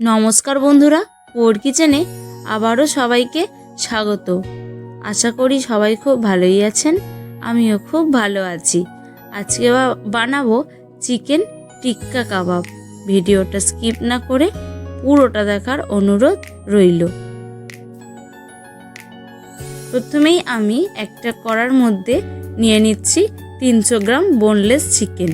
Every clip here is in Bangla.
নমস্কার বন্ধুরা পোর কিচেনে আবারও সবাইকে স্বাগত। আশা করি সবাই খুব ভালোই আছেন, আমিও খুব ভালো আছি। আজকে বানাবো চিকেন টিক্কা কাবাব। ভিডিওটা স্কিপ না করে পুরোটা দেখার অনুরোধ রইল। প্রথমেই আমি একটা কড়ার মধ্যে নিয়ে নিচ্ছি তিনশো গ্রাম বোনলেস চিকেন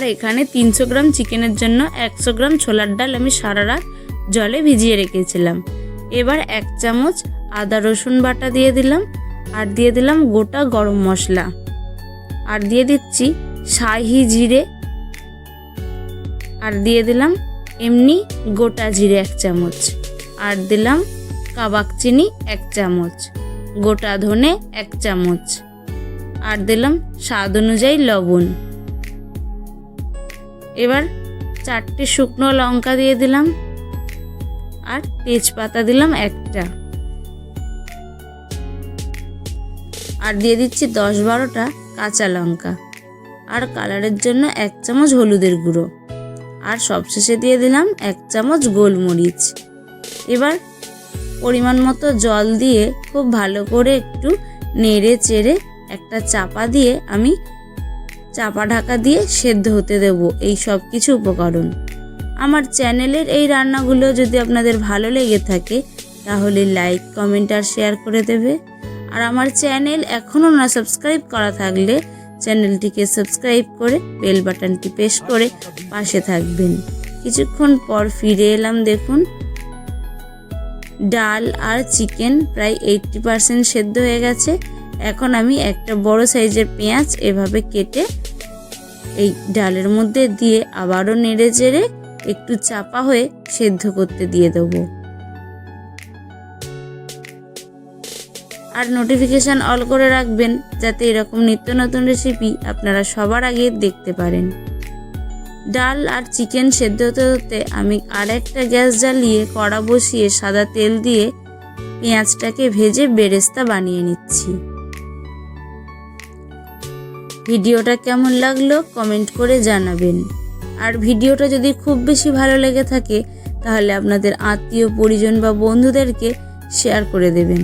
আর এখানে তিনশো গ্রাম চিকেনের জন্য একশো গ্রাম ছোলার ডাল আমি সারা রাত জলে ভিজিয়ে রেখেছিলাম। এবার এক চামচ আদা রসুন বাটা দিয়ে দিলাম আর দিয়ে দিলাম গোটা গরম মশলা। আর দিয়ে দিচ্ছি শাহি জিরে। আর দিয়ে দিলাম এমনি গোটা জিরে এক চামচ। আর দিলাম কাবাক চিনি এক চামচ। গোটা ধনে এক চামচ। আর দিলাম স্বাদ অনুযায়ী লবণ। এবার চারটে শুকনো লঙ্কা দিয়ে দিলাম আর তেজপাতা দিলাম একটা। আর দিয়ে দিচ্ছি দশ বারোটা কাঁচা লঙ্কা আর কালারের জন্য এক চামচ হলুদের গুঁড়ো। আর সবশেষে দিয়ে দিলাম এক চামচ গোলমরিচ। এবার পরিমাণ মতো জল দিয়ে খুব ভালো করে একটু নেড়ে চেড়ে একটা চাপা দিয়ে আমি চাপা ঢাকা দিয়ে সেদ্ধ হতে দেব এই সব কিছু উপকরণ। আমার চ্যানেলের এই রান্নাগুলো যদি আপনাদের ভালো লেগে থাকে, তাহলে লাইক, কমেন্ট আর শেয়ার করে দেবে। আর আমার চ্যানেল এখনও না সাবস্ক্রাইব করা থাকলে চ্যানেলটিকে সাবস্ক্রাইব করে বেল বাটনটি প্রেস করে পাশে থাকবেন। কিছুক্ষণ পর ফিরে এলাম, দেখুন। ডাল আর চিকেন প্রায় এইটটি পারসেন্ট সেদ্ধ হয়ে গেছে। এখন আমি একটা বড় সাইজের পেঁয়াজ এভাবে কেটে এই ডালের মধ্যে দিয়ে আবারও নেড়ে চেড়ে একটু চাপা হয়ে সেদ্ধ করতে দিয়ে দেবো। আর নোটিফিকেশান অল করে রাখবেন যাতে এরকম নিত্য নতুন রেসিপি আপনারা সবার আগে দেখতে পারেন। ডাল আর চিকেন সেদ্ধ হতে হতে আমি আর একটা গ্যাস জ্বালিয়ে কড়া বসিয়ে সাদা তেল দিয়ে পেঁয়াজটাকে ভেজে বেরেস্তা বানিয়ে নিচ্ছি। ভিডিওটা কেমন লাগল কমেন্ট করে জানাবেন। আর ভিডিওটা যদি খুব বেশি ভালো লেগে থাকে, তাহলে আপনাদের আত্মীয়, পরিজন বা বন্ধুদেরকে শেয়ার করে দেবেন।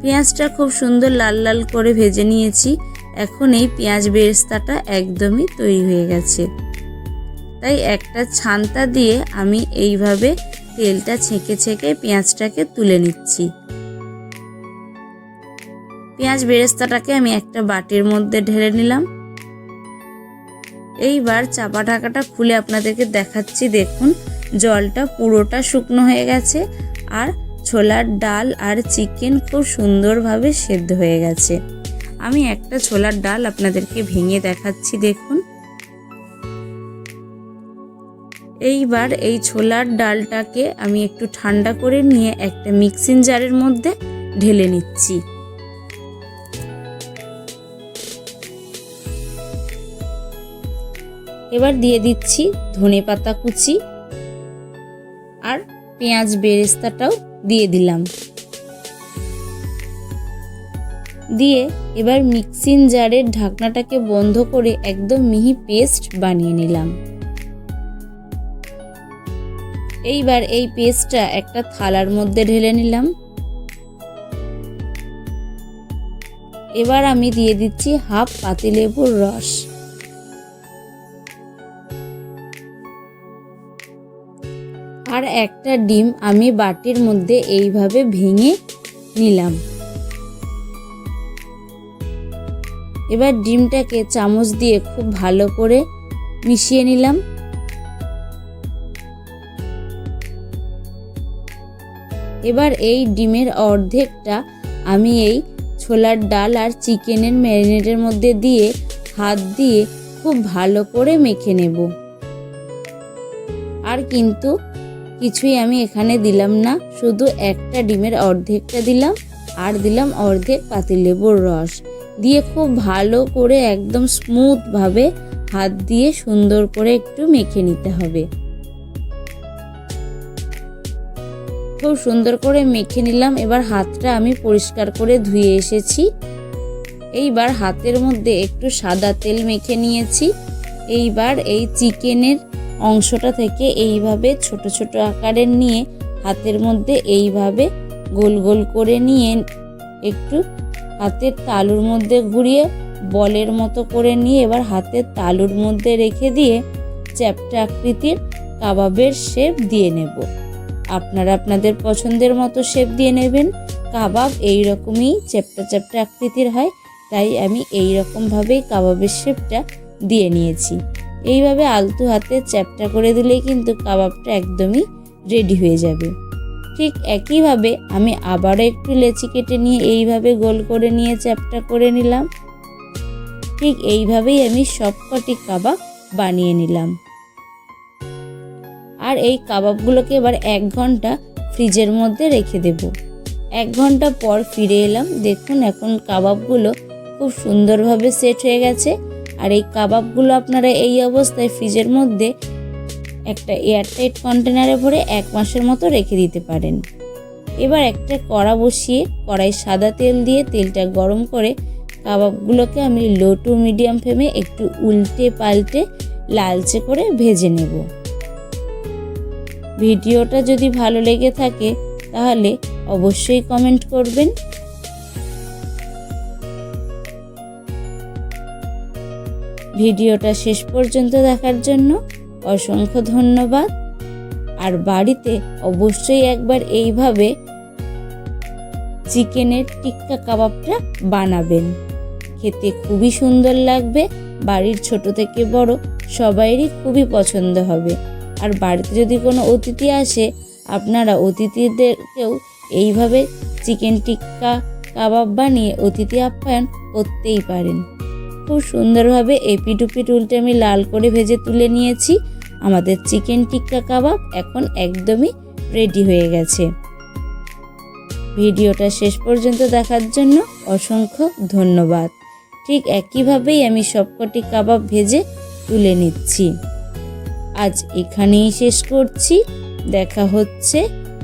পেঁয়াজটা খুব সুন্দর লাল লাল করে ভেজে নিয়েছি। এখন এই পেঁয়াজ বেরেস্তাটা একদমই তৈরি হয়ে গেছে। তাই একটা ছান্তা দিয়ে আমি এইভাবে তেলটা ছেঁকে ছেঁকে পেঁয়াজটাকে তুলে নিচ্ছি। পেঁয়াজ বেরেস্তাটাকে আমি একটা বাটির মধ্যে ঢেলে নিলাম। এইবার চাপা ঢাকাটা খুলে আপনাদেরকে দেখাচ্ছি, দেখুন। জলটা পুরোটা শুকনো হয়ে গেছে আর ছোলার ডাল আর চিকেন খুব সুন্দরভাবে সেদ্ধ হয়ে গেছে। আমি একটা ছোলার ডাল আপনাদেরকে ভেঙে দেখাচ্ছি, দেখুন। এইবার এই ছোলার ডালটাকে আমি একটু ঠান্ডা করে নিয়ে একটা মিক্সিং জারের মধ্যে ঢেলে নিচ্ছি। এবার দিয়ে দিচ্ছি ধনে পাতা কুচি আর পেঁয়াজ বেরেস্তাটাও দিয়ে দিলাম। দিয়ে এবার মিক্সিং জারের ঢাকনাটাকে বন্ধ করে একদম মিহি পেস্ট বানিয়ে নিলাম। এইবার এই পেস্টটা একটা থালার মধ্যে ঢেলে নিলাম। এবার আমি দিয়ে দিচ্ছি হাফ পাতিলেবুর রস। আর একটা ডিম আমি বাটির মধ্যে এইভাবে ভেঙে নিলাম। এবার ডিমটাকে চামচ দিয়ে খুব ভালো করে মিশিয়ে নিলাম। এবার এই ডিমের অর্ধেকটা আমি এই ছোলার ডাল আর চিকেনের ম্যারিনেটের মধ্যে দিয়ে হাত দিয়ে খুব ভালো করে মেখে নেব। আর কিন্তু কিছুই আমি এখানে দিলাম না। শুধু একটা ডিমের অর্ধেকটা দিলাম আর দিলাম অর্ধেক পাতিলেবুর রস। দিয়ে খুব ভালো করে একদম স্মুথভাবে হাত দিয়ে সুন্দর করে একটু মেখে নিতে হবে। খুব সুন্দর করে মেখে নিলাম। এবার হাতটা আমি পরিষ্কার করে ধুয়ে এসেছি। এইবার হাতের মধ্যে একটু সাদা তেল মেখে নিয়েছি। এইবার এই চিকেনের অংশটা থেকে এইভাবে ছোট ছোট আকারের নিয়ে হাতের মধ্যে এইভাবে গোল গোল করে নিয়ে একটু হাতের তালুর মধ্যে ঘুরিয়ে বলের মতো করে নিয়ে এবার হাতের তালুর মধ্যে রেখে দিয়ে চ্যাপ্টা আকৃতির কাবাবের শেপ দিয়ে নেব। আপনারা আপনাদের পছন্দের মতো শেপ দিয়ে নেবেন। কাবাব এই রকমই চ্যাপ্টা চ্যাপ্টা আকৃতির হয়, তাই আমি এই রকমভাবেই কাবাবের শেপটা দিয়ে নিয়েছি। এইভাবে আলতু হাতে চ্যাপ্টা করে দিলেই কিন্তু কাবাবটা একদমই রেডি হয়ে যাবে। ঠিক একইভাবে আমি আবারও একটু লেচি কেটে নিয়ে এইভাবে গোল করে নিয়ে চ্যাপ্টা করে নিলাম। ঠিক এইভাবেই আমি সবকটি কাবাব বানিয়ে নিলাম। আর এই কাবাবগুলোকে এবার এক ঘণ্টা ফ্রিজের মধ্যে রেখে দেব। এক ঘণ্টা পর ফিরে এলাম। দেখুন, এখন কাবাবগুলো খুব সুন্দরভাবে সেট হয়ে গেছে। আর এই কাবাবগুলো আপনারা এই অবস্থায় ফ্রিজের মধ্যে একটা এয়ারটাইট কন্টেনারে ভরে এক মাসের মতো রেখে দিতে পারেন। এবার একটা কড়া বসিয়ে কড়াই সাদা তেল দিয়ে তেলটা গরম করে কাবাবগুলোকে আমি লো টু মিডিয়াম ফ্লেমে একটু উল্টে পাল্টে লালচে করে ভেজে নেব। ভিডিওটা যদি ভালো লেগে থাকে তাহলে অবশ্যই কমেন্ট করবেন। ভিডিওটা শেষ পর্যন্ত দেখার জন্য অসংখ্য ধন্যবাদ। আর বাড়িতে অবশ্যই একবার এইভাবে চিকেনের টিক্কা কাবাবটা বানাবেন। খেতে খুবই সুন্দর লাগবে, বাড়ির ছোট থেকে বড় সবাইরই খুবই পছন্দ হবে। আর বাড়িতে যদি কোনো অতিথি আসে, আপনারা অতিথিদেরকেও এইভাবে চিকেন টিক্কা কাবাব বানিয়ে অতিথি আপ্যায়ন করতেই পারেন। খুব সুন্দরভাবে এপিটুপিট উল্টে আমি লাল করে ভেজে তুলে নিয়েছি। আমাদের চিকেন টিক্কা কাবাব এখন একদমই রেডি হয়ে গেছে। ভিডিওটা শেষ পর্যন্ত দেখার জন্য অসংখ্য ধন্যবাদ। ঠিক একইভাবেই আমি সবকটি কাবাব ভেজে তুলে নিচ্ছি। আজ এখানেই শেষ করছি। দেখা হচ্ছে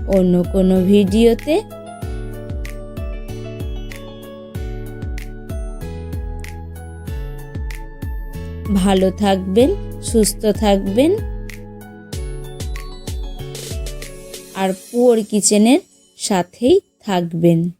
অন্য কোনো ভিডিওতে। ভালো থাকবেন সুস্থ থাকবেন। আর পুয়ার কিচেনের সাথেই থাকবেন।